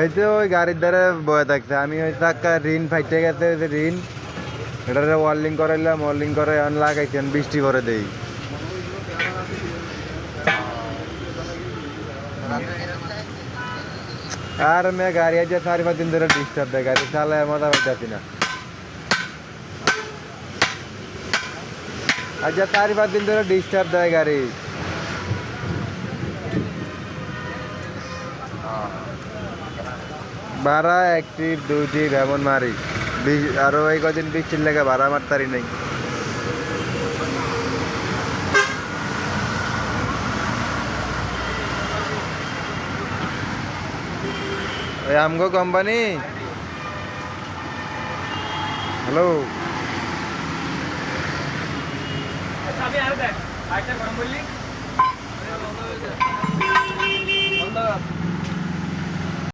এই তো ওই গাড়ির দ্বারা বয়ে থাকছে। আমি ওই চাক্কা ঋণ ফাইটে গেছে যে ঋণ। এটারে ওয়ার্লিং করাইলাম ওয়ার্লিং করে আন লাগাইছি বৃষ্টি করে দেই। আর মে গাড়ি আজ চারি পাঁচ দিন ধরে ডিস্টার্ব দেয়, গাড়ি চালায় মজা পাইতেছি না। আজ চারি পাঁচ দিন ধরে ডিস্টার্ব দেয় গাড়ি। ভাড়া একটি, দুইটি এমন মারি। বি- আরও এই কদিন বৃষ্টির লেগে ভাড়া মারতারি নাই। ওই আমগো কোম্পানি? হ্যালো? আচ্ছা আমি আর দেখ। আরেকটা গরম বললি।